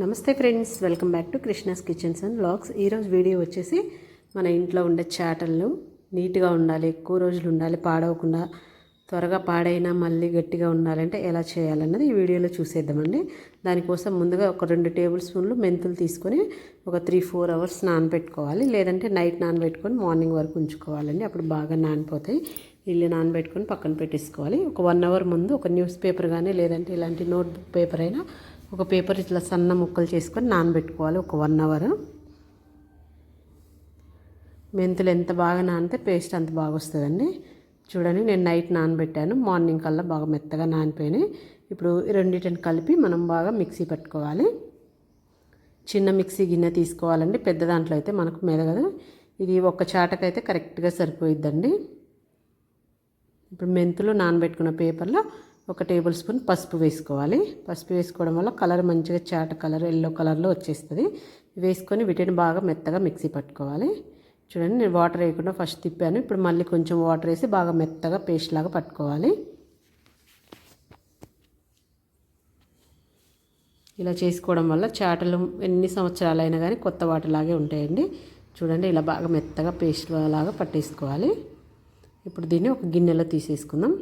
నమస్తే friends welcome back to Krishna's kitchens and blogs ఈరోజు video వచ్చేసి మన ఇంట్లో ఉండే చాటలు నీట్గా ఉండాలి ఎక్కువ రోజులు ఉండాలి పాడవకుండా త్వరగా పాడైనా మళ్ళీ గట్టిగా ఉండాలంటే ఎలా చేయాలన్నది ఈ వీడియోలో చూసేద్దామండి. దానికోసం ముందుగా ఒక రెండు టేబుల్ స్పూన్లు మెంతులు తీసుకొని ఒక త్రీ ఫోర్ అవర్స్ నానబెట్టుకోవాలి. లేదంటే నైట్ నానబెట్టుకొని మార్నింగ్ వరకు ఉంచుకోవాలండి. అప్పుడు బాగా నానిపోతాయి. ఇల్లు నానబెట్టుకొని పక్కన పెట్టేసుకోవాలి. ఒక వన్ అవర్ ముందు ఒక న్యూస్ పేపర్ కానీ లేదంటే ఇలాంటి నోట్ బుక్ పేపర్ అయినా ఒక పేపర్ ఇట్లా సన్న ముక్కలు చేసుకొని నానబెట్టుకోవాలి ఒక వన్ అవర్. మెంతులు ఎంత బాగా నానితే పేస్ట్ అంత బాగా వస్తుందండి. చూడండి నేను నైట్ నానబెట్టాను. మార్నింగ్ కల్లా బాగా మెత్తగా నానిపోయినాయి. ఇప్పుడు రెండింటిని కలిపి మనం బాగా మిక్సీ పెట్టుకోవాలి. చిన్న మిక్సీ గిన్నె తీసుకోవాలండి. పెద్ద దాంట్లో అయితే మనకు మెదగదు. ఇది ఒక్క చాటకైతే కరెక్ట్గా సరిపోయిద్దండి. ఇప్పుడు మెంతులు నానబెట్టుకున్న పేపర్లో ఒక టేబుల్ స్పూన్ పసుపు వేసుకోవాలి. పసుపు వేసుకోవడం వల్ల కలర్ మంచిగా చాట కలర్ ఎల్లో కలర్లో వచ్చేస్తుంది. వేసుకొని వీటిని బాగా మెత్తగా మిక్సీ పట్టుకోవాలి. చూడండి నేను వాటర్ వేయకుండా ఫస్ట్ తిప్పాను. ఇప్పుడు మళ్ళీ కొంచెం వాటర్ వేసి బాగా మెత్తగా పేస్ట్ లాగా పట్టుకోవాలి. ఇలా చేసుకోవడం వల్ల చాటలు ఎన్ని సంవత్సరాలైనా కానీ కొత్త వాటిలాగే ఉంటాయండి. చూడండి ఇలా బాగా మెత్తగా పేస్ట్ లాగా పట్టేసుకోవాలి. ఇప్పుడు దీన్ని ఒక గిన్నెలో తీసేసుకుందాం.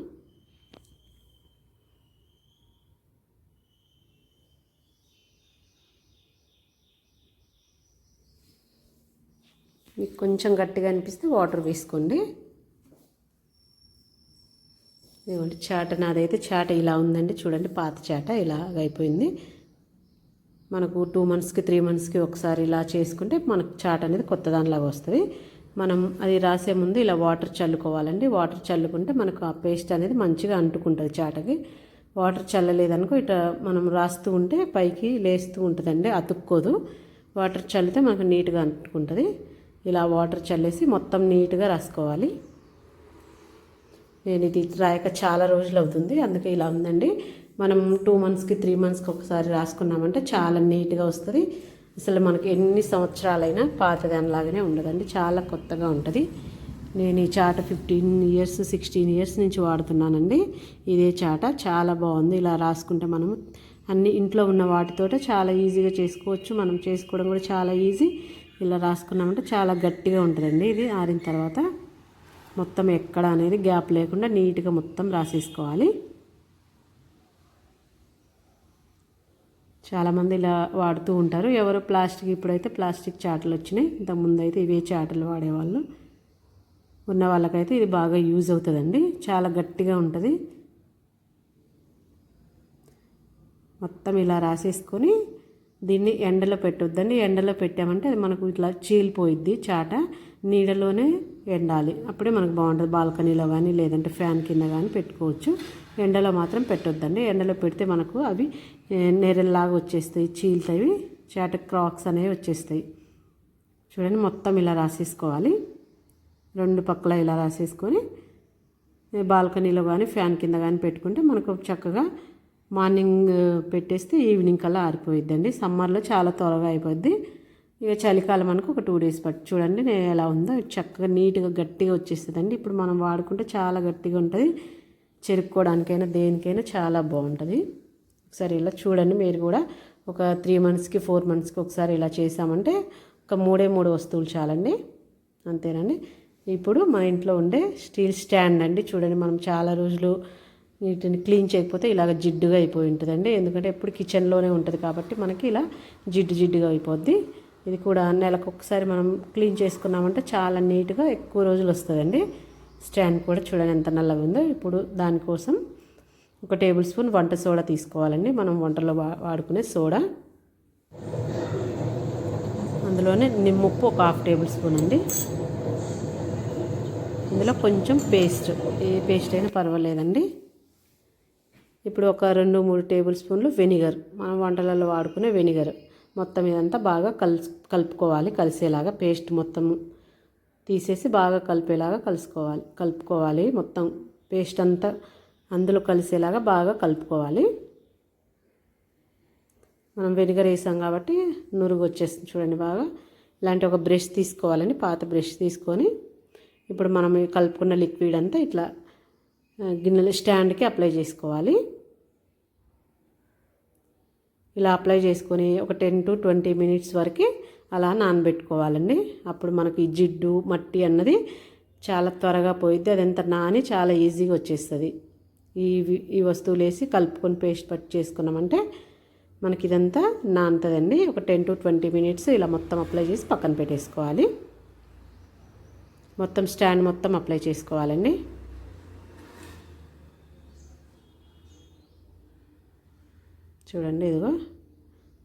మీకు కొంచెం గట్టిగా అనిపిస్తే వాటర్ వేసుకోండి. ఇదిగోండి చాట నాదైతే చాట ఇలా ఉందండి. చూడండి పాత చాట ఇలా అయిపోయింది. మనకు టూ మంత్స్కి త్రీ మంత్స్కి ఒకసారి ఇలా చేసుకుంటే మనకు చాట అనేది కొత్త దానిలాగా వస్తుంది. మనం అది రాసే ముందు ఇలా వాటర్ చల్లుకోవాలండి. వాటర్ చల్లుకుంటే మనకు ఆ పేస్ట్ అనేది మంచిగా అంటుకుంటుంది చాటకి. వాటర్ చల్లలేదనుకో ఇట మనం రాస్తూ ఉంటే పైకి లేస్తూ ఉంటుందండి అతుక్కోదు. వాటర్ చల్లితే మనకు నీట్గా అంటుకుంటుంది. ఇలా వాటర్ చల్లేసి మొత్తం నీట్గా రాసుకోవాలి. నేను ఇది రాయక చాలా రోజులు అవుతుంది అందుకే ఇలా ఉందండి. మనం టూ మంత్స్కి త్రీ మంత్స్కి ఒకసారి రాసుకున్నామంటే చాలా నీట్గా వస్తుంది. అసలు మనకి ఎన్ని సంవత్సరాలైనా పాతదానిలాగానే ఉండదండి చాలా కొత్తగా ఉంటుంది. నేను ఈ చాట ఫిఫ్టీన్ ఇయర్స్ సిక్స్టీన్ ఇయర్స్ నుంచి వాడుతున్నానండి. ఇదే చాట చాలా బాగుంది ఇలా రాసుకుంటే మనము అన్ని ఇంట్లో ఉన్న వాటితో చాలా ఈజీగా చేసుకోవచ్చు మనం చేసుకోవడం కూడా చాలా ఈజీ. ఇలా రాసుకున్నామంటే చాలా గట్టిగా ఉంటుందండి ఇది. ఆరిన తర్వాత మొత్తం ఎక్కడ అనేది గ్యాప్ లేకుండా నీట్గా మొత్తం రాసేసుకోవాలి. చాలామంది ఇలా వాడుతూ ఉంటారు. ఎవరు ప్లాస్టిక్ ఇప్పుడైతే ప్లాస్టిక్ చాటలు వచ్చినాయి. ఇంతకుముందు అయితే ఇవే చాటలు వాడేవాళ్ళు. ఉన్న వాళ్ళకైతే ఇది బాగా యూజ్ అవుతుందండి. చాలా గట్టిగా ఉంటుంది. మొత్తం ఇలా రాసేసుకొని దీన్ని ఎండలో పెట్టొద్దండి. ఎండలో పెట్టామంటే అది మనకు ఇట్లా చీలిపోయిద్ది చాట. నీడలోనే ఎండాలి. అప్పుడే మనకు బాగుంటుంది. బాల్కనీలో కానీ లేదంటే ఫ్యాన్ కింద కానీ పెట్టుకోవచ్చు. ఎండలో మాత్రం పెట్టొద్దండి. ఎండలో పెడితే మనకు అవి నెరల్లాగా వచ్చేస్తాయి చీలుతాయి. చాట క్రాక్స్ అనేవి వచ్చేస్తాయి. చూడండి మొత్తం ఇలా రాసేసుకోవాలి. రెండు పక్కల ఇలా రాసేసుకొని బాల్కనీలో కానీ ఫ్యాన్ కింద కానీ పెట్టుకుంటే మనకు చక్కగా మార్నింగ్ పెట్టేస్తే ఈవినింగ్ కల్లా ఆరిపోయిద్దండి. సమ్మర్లో చాలా త్వరగా అయిపోద్ది. ఇక చలికాలం అనుకో ఒక టూ డేస్ పట్టు. చూడండి నేను ఎలా ఉందో. చక్కగా నీట్గా గట్టిగా వచ్చేస్తుందండి. ఇప్పుడు మనం వాడుకుంటే చాలా గట్టిగా ఉంటుంది. చెరుక్కోవడానికైనా దేనికైనా చాలా బాగుంటుంది. ఒకసారి ఇలా చూడండి మీరు కూడా. ఒక త్రీ మంత్స్కి ఫోర్ మంత్స్కి ఒకసారి ఇలా చేసామంటే ఒక మూడే మూడు వస్తువులు చాలండి. అంతేనండి. ఇప్పుడు మా ఇంట్లో ఉండే స్టీల్ స్టాండ్ అండి. చూడండి మనం చాలా రోజులు వీటిని క్లీన్ చేయకపోతే ఇలాగ జిడ్డుగా అయిపోయి ఉంటుందండి. ఎందుకంటే ఎప్పుడు కిచెన్లోనే ఉంటుంది కాబట్టి మనకి ఇలా జిడ్డు జిడ్డుగా అయిపోద్ది. ఇది కూడా నెలకు ఒకసారి మనం క్లీన్ చేసుకున్నామంటే చాలా నీట్గా ఎక్కువ రోజులు వస్తుందండి. స్టాండ్ కూడా చూడండి ఎంత నల్లగా ఉందో. ఇప్పుడు దానికోసం ఒక టేబుల్ స్పూన్ వంట సోడా తీసుకోవాలండి. మనం వంటలో వాడుకునే సోడా. అందులోనే నిమ్ముప్పు ఒక హాఫ్ టేబుల్ స్పూన్ అండి. ఇందులో కొంచెం పేస్ట్. ఏ పేస్ట్ అయినా పర్వాలేదండి. ఇప్పుడు ఒక రెండు మూడు టేబుల్ స్పూన్లు వెనిగర్. మనం వంటలలో వాడుకునే వెనిగర్. మొత్తం ఇదంతా బాగా కలుసు కలుపుకోవాలి. కలిసేలాగా పేస్ట్ మొత్తం తీసేసి బాగా కలిపేలాగా కలుసుకోవాలి. కలుపుకోవాలి మొత్తం. పేస్ట్ అంతా అందులో కలిసేలాగా బాగా కలుపుకోవాలి. మనం వెనిగర్ వేసాం కాబట్టి నురుగు వచ్చేస్తుంది చూడండి బాగా. ఇలాంటి ఒక బ్రష్ తీసుకోవాలండి. పాత బ్రష్ తీసుకొని. ఇప్పుడు మనం కలుపుకున్న లిక్విడ్ అంతా ఇట్లా గిన్నెల స్టాండ్కి అప్లై చేసుకోవాలి. ఇలా అప్లై చేసుకొని ఒక టెన్ టు ట్వంటీ మినిట్స్ వరకు అలా నానబెట్టుకోవాలండి. అప్పుడు మనకి ఈ జిడ్డు మట్టి అన్నది చాలా త్వరగా పోయిద్ది. అదంతా నాని చాలా ఈజీగా వచ్చేస్తుంది. ఈ ఈ వస్తువులు వేసి కలుపుకొని పేస్ట్ పట్టి చేసుకున్నామంటే మనకి ఇదంతా నానుతుందండి. ఒక టెన్ టు ట్వంటీ మినిట్స్ ఇలా మొత్తం అప్లై చేసి పక్కన పెట్టేసుకోవాలి. మొత్తం స్టాండ్ మొత్తం అప్లై చేసుకోవాలండి. చూడండి ఇదిగో.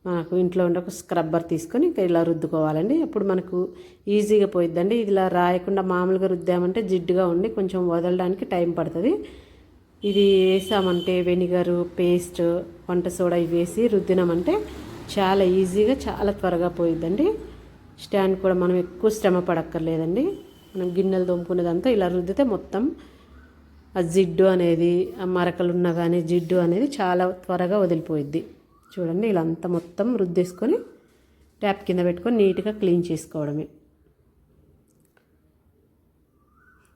మనకు ఇంట్లో ఉండే ఒక స్క్రబ్బర్ తీసుకొని ఇంకా ఇలా రుద్దుకోవాలండి. అప్పుడు మనకు ఈజీగా పోయిద్దండి. ఇలా రాయకుండా మామూలుగా రుద్దామంటే జిడ్డుగా ఉండి కొంచెం వదలడానికి టైం పడుతుంది. ఇది వేసామంటే వెనిగరు పేస్ట్ వంట సోడా ఇవి వేసి రుద్దినామంటే చాలా ఈజీగా చాలా త్వరగా పోయిద్దండి. స్టాండ్ కూడా మనం ఎక్కువ శ్రమ పడక్కర్లేదండి. మనం గిన్నెలు తోముకునేదంతా ఇలా రుద్దితే మొత్తం జిడ్డు అనేది ఆ మరకలు కానీ జిడ్డు అనేది చాలా త్వరగా వదిలిపోయిద్ది. చూడండి ఇలా అంతా మొత్తం రుద్దేసుకొని ట్యాప్ కింద పెట్టుకొని నీట్గా క్లీన్ చేసుకోవడమే.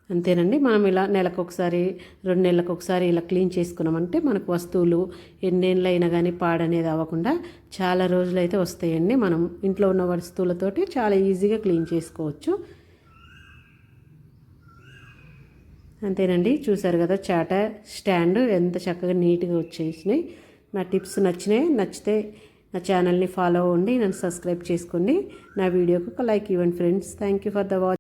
అంతేనండి మనం ఇలా నెలకు ఒకసారి రెండు నెలలకు ఒకసారి ఇలా క్లీన్ చేసుకున్నామంటే మనకు వస్తువులు ఎన్నేళ్ళు అయినా కానీ పాడనేది అవ్వకుండా చాలా రోజులు అయితే వస్తాయండి. మనం ఇంట్లో ఉన్న వస్తువులతోటి చాలా ఈజీగా క్లీన్ చేసుకోవచ్చు. అంతేనండి. చూసారు కదా చాట స్టాండ్ ఎంత చక్కగా నీట్గా వచ్చేసినాయి. నా టిప్స్ నచ్చినాయి. నచ్చితే నా ఛానల్ని ఫాలో అవ్వండి. నన్ను సబ్స్క్రైబ్ చేసుకోండి. నా వీడియోకి ఒక లైక్ ఇవ్వండి friends. Thank you for the watch.